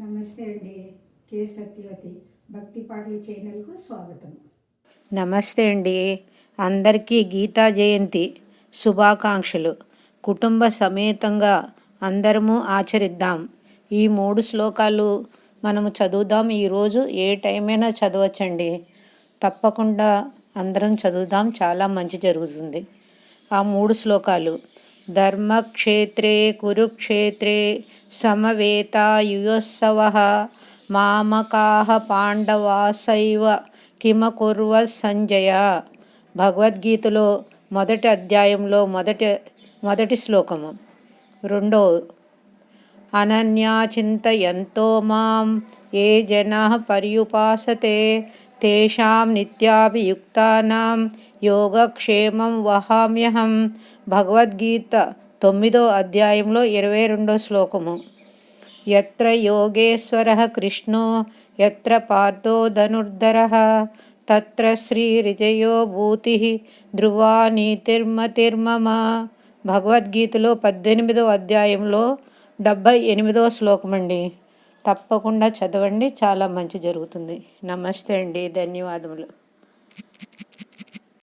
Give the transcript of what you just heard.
నమస్తే అండి కే సత్యవతి. భక్తి పాటలు ఛానల్కు స్వాగతం. నమస్తే అండి. అందరికీ గీతా జయంతి శుభాకాంక్షలు. కుటుంబ సమేతంగా అందరము ఆచరిద్దాం. ఈ మూడు శ్లోకాలు మనము చదువుదాం. ఈరోజు ఏ టైమైనా చదవచ్చండి. తప్పకుండా అందరం చదువుదాం. చాలా మంచి జరుగుతుంది. ఆ మూడు శ్లోకాలు. ధర్మక్షేత్రే కురుక్షేత్రే సమవేతాయుయోత్సవ మామకాహ పాండవాసైవ కిమకుర్వ సంజయ భగవద్గీతలో మొదటి అధ్యాయంలో మొదటి మొదటి శ్లోకము. రెండో అనన్యాచింతయంతో మాం ఏ జనా పర్యుపాసతే? తేషాం నిత్యాభియుక్తానాం యోగక్షేమం వహామ్యహం భగవద్గీత తొమ్మిదో అధ్యాయంలో ఇరవై రెండో శ్లోకము. ఎత్ర యోగేశ్వర కృష్ణో ఎత్ర పార్థో ధనుర్ధర తత్ర శ్రీరిజయో భూతి ధ్రువా నీతిర్మతిర్మమ భగవద్గీతలో పద్దెనిమిదో అధ్యాయంలో డెబ్భై ఎనిమిదో శ్లోకమండి. తప్పకుండా చదవండి. చాలా మంచి జరుగుతుంది. నమస్తే అండి. ధన్యవాదములు.